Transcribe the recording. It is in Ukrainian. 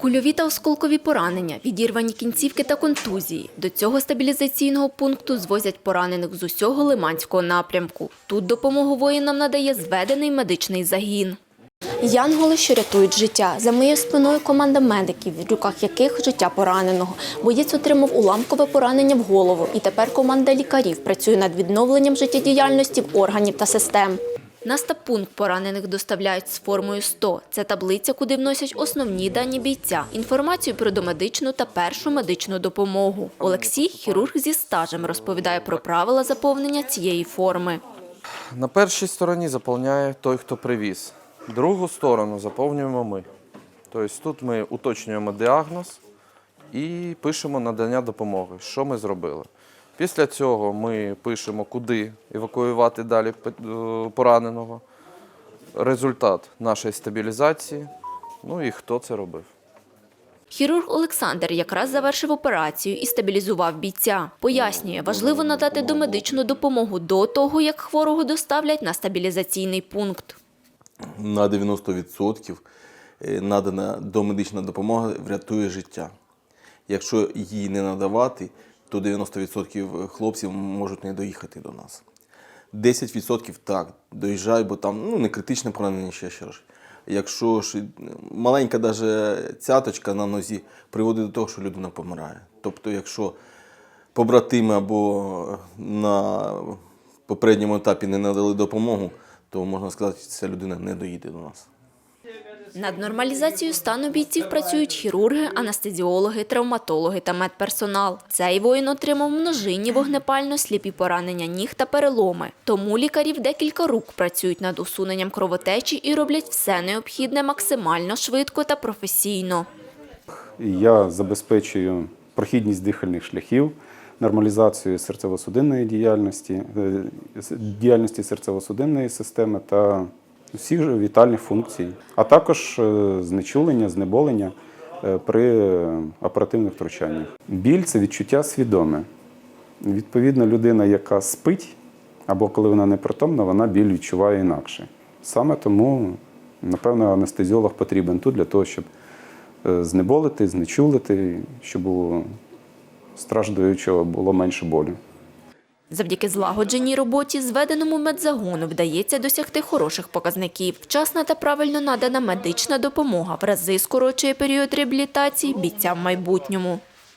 Кульові та осколкові поранення, відірвані кінцівки та контузії. До цього стабілізаційного пункту звозять поранених з усього лиманського напрямку. Тут допомогу воїнам надає зведений медичний загін. Янголи, що рятують життя. За моєю спиною команда медиків, в руках яких життя пораненого. Боєць отримав уламкове поранення в голову, і тепер команда лікарів працює над відновленням життєдіяльності в органів та систем. На стаб-пункт поранених доставляють з формою 100. Це таблиця, куди вносять основні дані бійця, інформацію про домедичну та першу медичну допомогу. Олексій, хірург зі стажем, розповідає про правила заповнення цієї форми. На першій стороні заповняє той, хто привіз. Другу сторону заповнюємо ми. Тобто тут ми уточнюємо діагноз і пишемо надання допомоги, що ми зробили. Після цього ми пишемо, куди евакуювати далі е, пораненого, результат нашої стабілізації, ну і хто це робив. Хірург Олександр якраз завершив операцію і стабілізував бійця. Пояснює, важливо надати домедичну допомогу до того, як хворого доставлять на стабілізаційний пункт. на 90% е, надана домедична допомога врятує життя. Якщо її не надавати, то 90% хлопців можуть не доїхати до нас. 10% так, доїжджають, бо там ну, не критичне поранення ще ще ж. Якщо ж маленька даже цяточка на нозі приводить до того, що людина помирає. Тобто, якщо побратими або на попередньому етапі не надали допомогу, то можна сказати, що ця людина не доїде до нас. Над нормалізацією стану бійців працюють хірурги, анестезіологи, травматологи та медперсонал. Цей воїн отримав множинні вогнепально-сліпі поранення ніг та переломи. Тому лікарі в декілька рук працюють над усуненням кровотечі і роблять все необхідне максимально швидко та професійно. Я забезпечую прохідність дихальних шляхів, нормалізацію серцево-судинної діяльності, е, діяльності серцево-судинної системи та всіх вітальних функцій, а також е, знечулення, знеболення е, при е, оперативних втручаннях. Біль це відчуття свідоме. Відповідно, людина, яка спить, або коли вона непритомна, вона біль відчуває інакше. Саме тому, напевно, анестезіолог потрібен тут для того, щоб знеболити, знечулити, щоб у страждуючого було менше болю. Завдяки злагодженій роботі зведеному медзагону вдається досягти хороших показників. Вчасна та правильно надана медична допомога в рази скорочує період реабілітації бійцям в майбутньому.